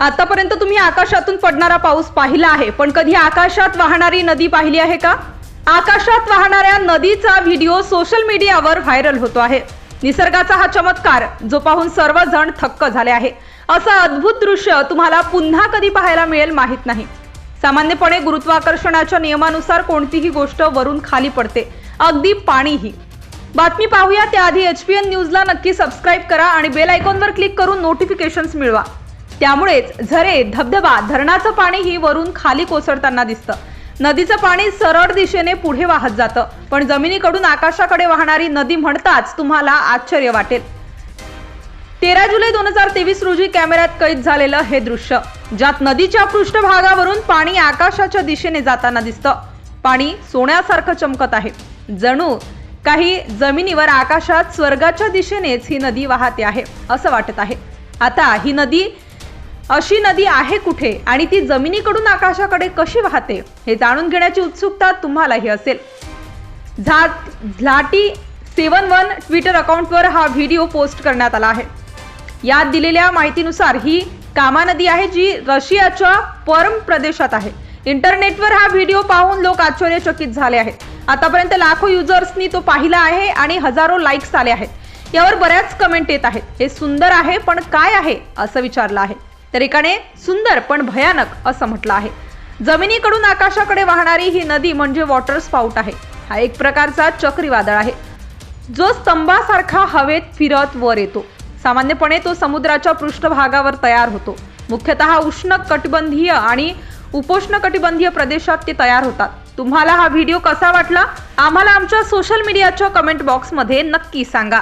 आतापर्यंत तुम्ही आकाशातून पडणारा पाऊस पाहिला आहे पण कधी आकाशात वाहणारी नदी पाहिली आहे का? आकाशात वाहणाऱ्या नदीचा व्हिडिओ सोशल मीडियावर व्हायरल होतो आहे. निसर्गाचा हा चमत्कार जो पाहून सर्वजण थक्क झाले आहे. असं अद्भुत दृश्य तुम्हाला पुन्हा कधी पाहायला मिळेल माहीत नाही. सामान्यपणे गुरुत्वाकर्षणाच्या नियमानुसार कोणतीही गोष्ट वरून खाली पडते अगदी पाणीही. बातमी पाहूया त्याआधी एच पी एन न्यूजला नक्की सबस्क्राईब करा आणि बेल आयकॉनवर क्लिक करून नोटिफिकेशन्स मिळवा. त्यामुळेच झरे धबधबा धरणाचं पाणीही वरून खाली कोसळताना दिसतं. नदीचं पाणी सरळ दिशेने पुढे वाहत जातं. पण जमिनीकडून आकाशाकडे वाहणारी नदी म्हणताच तुम्हाला आश्चर्य वाटेल. तेरा जुलै दोन हजार तेवीस रोजी कॅमेऱ्यात कैद झालेलं हे दृश्य ज्यात नदीच्या पृष्ठभागावरून पाणी आकाशाच्या दिशेने जाताना दिसतं. पाणी सोन्यासारखं चमकत आहे. जणू काही जमिनीवर आकाशात स्वर्गाच्या दिशेनेच ही नदी वाहते आहे असं वाटत आहे. आता ही नदी अशी नदी आहे कुठे आणि ती जमिनीकडून आकाशाकडे कशी वाहते हे जाणून घेण्याची उत्सुकता तुम्हालाही असेल. झाट झाटी सेवन वन ट्विटर अकाउंटवर हा व्हिडिओ पोस्ट करण्यात आला आहे. यात दिलेल्या माहितीनुसार ही कामा नदी आहे जी रशियाच्या परम प्रदेशात आहे. इंटरनेटवर हा व्हिडिओ पाहून लोक आश्चर्यचकित झाले आहेत. आतापर्यंत लाखो युजर्सनी तो पाहिला आहे आणि हजारो लाईक्स आले आहेत. यावर बऱ्याच कमेंट येत आहेत. हे सुंदर आहे पण काय आहे असं विचारलं आहे. तर एकाने सुंदर पण भयानक असं म्हटलं आहे. जमिनीकडून आकाशाकडे वाहणारी ही नदी म्हणजे वॉटर स्पाउट आहे. हा एक प्रकारचा चक्रीवादळ आहे. जो स्तंभासारखा हवेत फिरत वर येतो. सामान्यपणे तो समुद्राच्या पृष्ठभागावर तयार होतो. मुख्यतः उष्ण कटिबंधीय आणि उपोष्ण कटिबंधीय प्रदेशात ते तयार होतात. तुम्हाला हा व्हिडिओ कसा वाटला? आम्हाला आमच्या सोशल मीडियाच्या कमेंट बॉक्समध्ये नक्की सांगा.